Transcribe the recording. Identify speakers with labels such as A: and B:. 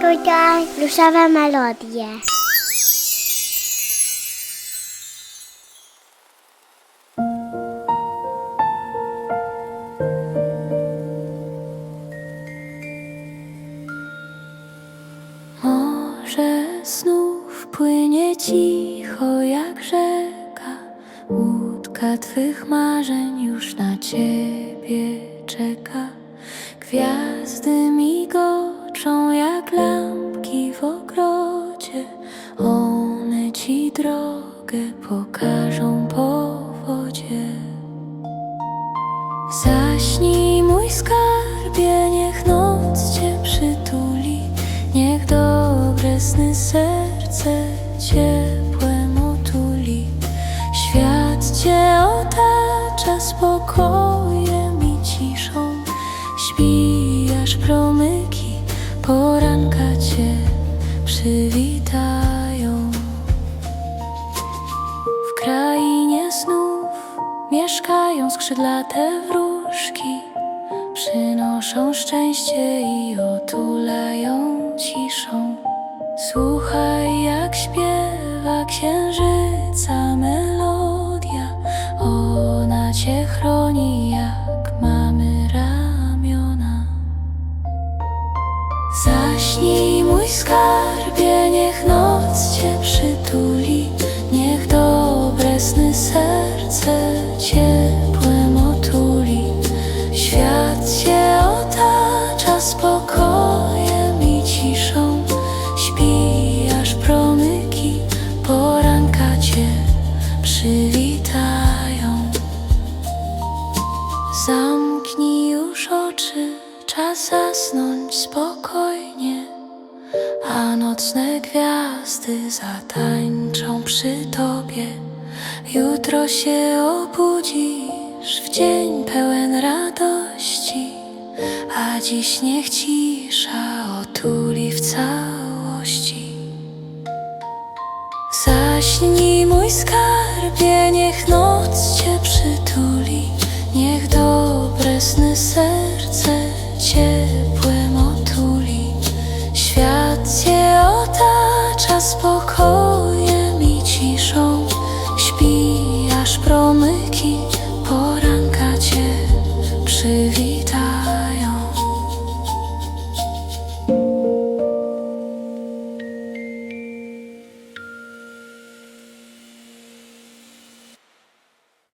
A: Tutaj pluszowe melodie.
B: Morze snów płynie cicho jak rzeka Łódka twych marzeń już na ciebie czeka Gwiazdy migoczą jak One ci drogę pokażą po wodzie. Zaśnij mój skarbie, niech noc cię przytuli, niech dobre sny serce ciepłem otuli. Świat cię otacza spokojem i ciszą, śpi aż promyki poranka cię przywitają. W krainie snów mieszkają skrzydlate wróżki, przynoszą szczęście i otulają ciszą. Słuchaj, jak śpiewa księżyca melodia, ona cię chroni skarbie, niech noc cię przytuli, niech dobre sny serce ciepłem otuli. Świat cię otacza spokojem i ciszą, śpi aż promyki poranka cię przywitają. Zamknij już oczy, czas zasnąć spokojnie, nocne gwiazdy zatańczą przy tobie. Jutro się obudzisz w dzień pełen radości, a dziś niech cisza otuli w całości. Zaśnij mój skarbie, niech noc cię przytuli, niech dobre sny serce ciepłe. spokojem i ciszą. Śpi aż promyki